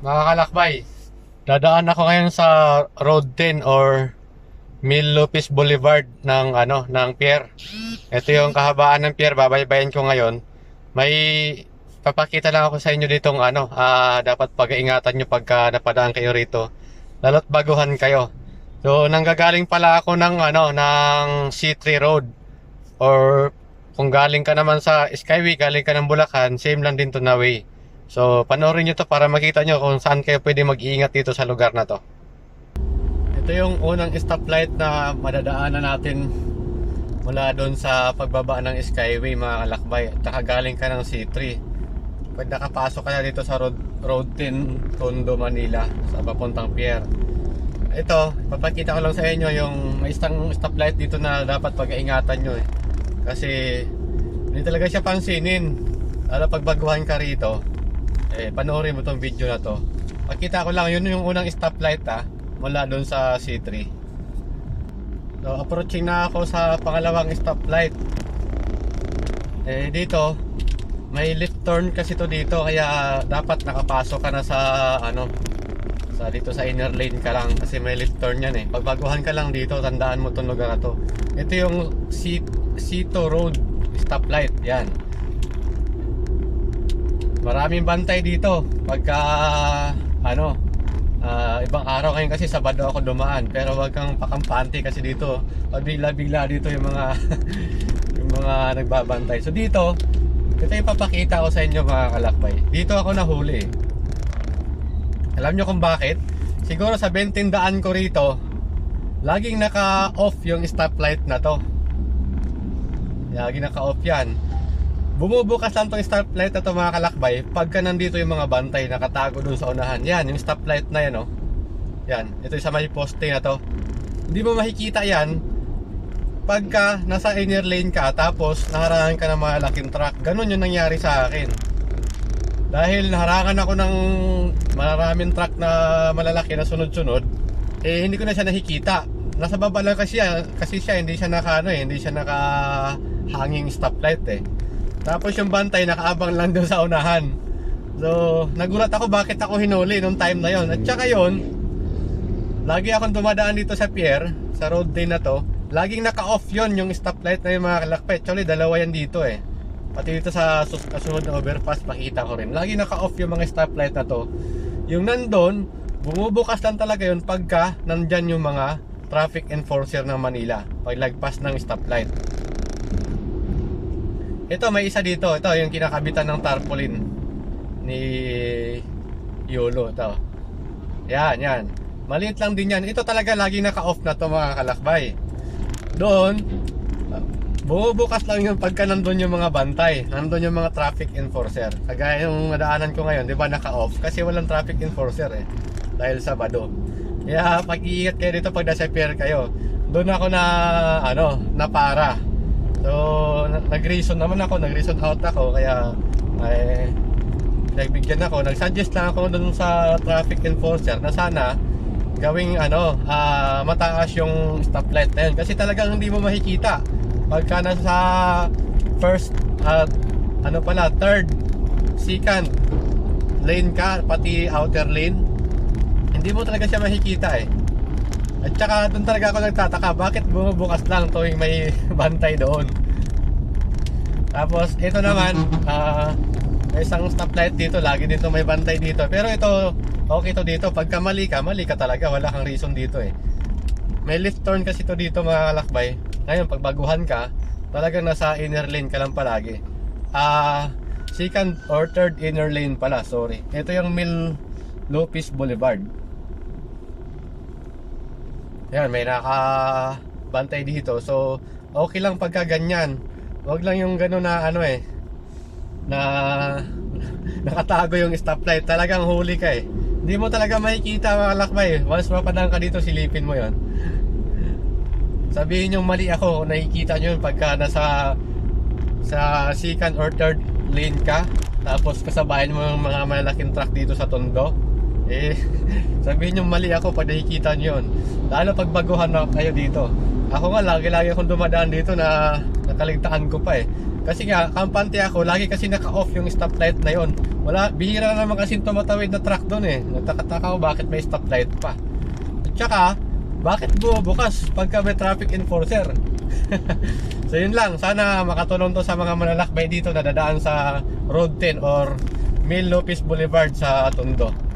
Mga kalakbay, dadaan ako ngayon sa Road 10 or Mil Lopez Boulevard ng ano ng pier. Ito yung kahabaan ng pier, babaybayin ko ngayon. May papakita lang ako sa inyo ditong ano, ah, dapat pag-iingatan nyo pagka napadaan kayo rito. Lalo't baguhan kayo. So nanggagaling pala ako ng ano ng C3 Road or kung galing ka naman sa Skyway, galing ka ng Bulacan, same lang din to na way. So, panoorin nyo to para makita nyo kung saan kayo pwede mag-iingat dito sa lugar na to. Ito yung unang stoplight na madadaanan natin mula doon sa pagbaba ng Skyway mga kalakbay. At saka galing ka ng C3. Pag nakapasok ka na dito sa Road, road 10, Tondo, Manila, sa papuntang pier. Ito, papakita ko lang sa inyo yung may isang stoplight dito na dapat pag-iingatan nyo eh. Kasi hindi talaga siya pansinin. Lalo pag baguhan ka rito, eh, panoorin mo tong video na to. Pakita ko lang, yun yung unang stoplight ah, mula doon sa C3. So, approaching na ako sa pangalawang stoplight. Eh, dito, may left turn kasi to dito, kaya dapat nakapasok ka na sa, ano, sa dito sa inner lane ka lang kasi may left turn yan eh. Pag baguhan ka lang dito, tandaan mo itong lugar na to. Ito yung C, Cito Road stoplight, yan. Maraming bantay dito pagka ano ah, ibang araw ngayon kasi Sabado ako dumaan pero wag kang pakampante kasi dito pag bigla-bigla dito yung mga yung mga nagbabantay. So dito ito yung papakita ko sa inyo mga kalakbay. Dito ako nahuli. Alam nyo kung bakit? Siguro sa 20 daan ko rito laging naka-off yung stoplight na to. Laging naka-off yan bumubukas lang tong stoplight na to mga kalakbay pagka nandito yung mga bantay nakatago dun sa unahan. Yan yung stoplight na yan oh. Yan ito yung sa may poste na to. Hindi mo makikita yan pagka nasa inner lane ka tapos naharangan ka ng mga laking truck. Ganun yung nangyari sa akin. Dahil naharangan ako ng maraming truck na malalaki na sunod-sunod eh hindi ko na siya nakikita. Nasa baba lang kasi kasi siya hindi siya naka ano eh hindi siya naka hanging stoplight eh tapos yung bantay nakaabang lang doon sa unahan. So, nagulat ako bakit ako hinuli nung time na yon. At saka yon, lagi akong dumadaan dito sa pier, sa road day na to. Laging naka-off yon yung stoplight na yung mga kalakpet. Actually, dalawa yan dito eh. Pati dito sa kasunod na overpass, makita ko rin. Lagi naka-off yung mga stoplight na to. Yung nandun, bumubukas lang talaga yun pagka nandyan yung mga traffic enforcer ng Manila. Paglagpas ng stoplight. Ito may isa dito. Ito yung kinakabitan ng tarpaulin ni Yolo. Ito. Yan, yan. Maliit lang din yan. Ito talaga lagi naka-off na to mga kalakbay. Doon, bumubukas lang yung pagka nandun yung mga bantay. Nandun yung mga traffic enforcer. Kagaya yung nadaanan ko ngayon, di ba naka-off? Kasi walang traffic enforcer eh. Dahil Sabado. Kaya pag-iingat kayo dito pag nasa pier kayo. Doon ako na, ano, na para. So, na- nag-reason naman ako, nag-reason out ako, kaya ay nagbigyan ako, nag-suggest lang ako dun sa traffic enforcer na sana gawing ano, ah, mataas yung stoplight na yun. Kasi talagang hindi mo makikita. Pagka nasa first, at ano pala, third, second lane ka, pati outer lane, hindi mo talaga siya makikita eh. At saka doon talaga ako nagtataka, bakit bumubukas lang tuwing may bantay doon. Tapos ito naman, ah, may isang stoplight dito, lagi dito may bantay dito. Pero ito, okay to dito, pagka mali ka, mali ka talaga, wala kang reason dito eh. May left turn kasi to dito mga kalakbay. Ngayon, pag baguhan ka, talagang nasa inner lane ka lang palagi. Ah, second or third inner lane pala, sorry. Ito yung Mil Lopez Boulevard. Yan, may nakabantay dito. So, okay lang pagka ganyan. Huwag lang yung gano'n na ano eh, na nakatago yung stoplight. Talagang huli ka eh. Hindi mo talaga makikita mga lakbay. Once mapadang ka dito, silipin mo yon. Sabihin yung mali ako kung nakikita nyo yun pagka nasa sa second or third lane ka tapos kasabayan mo yung mga malalaking truck dito sa Tondo eh sabihin yung mali ako pag nakikita nyo yun lalo pag baguhan na kayo dito Ako nga, lagi-lagi akong dumadaan dito na nakaligtaan ko pa eh. Kasi nga, kampante ako, lagi kasi naka-off yung stoplight na yon. Wala, bihira naman kasi tumatawid na truck doon eh. Nagtakataka ako bakit may stoplight pa. At saka, bakit bukas pagka may traffic enforcer? so yun lang, sana makatulong to sa mga malalakbay dito na dadaan sa Road 10 or Mil Lopez Boulevard sa Tondo.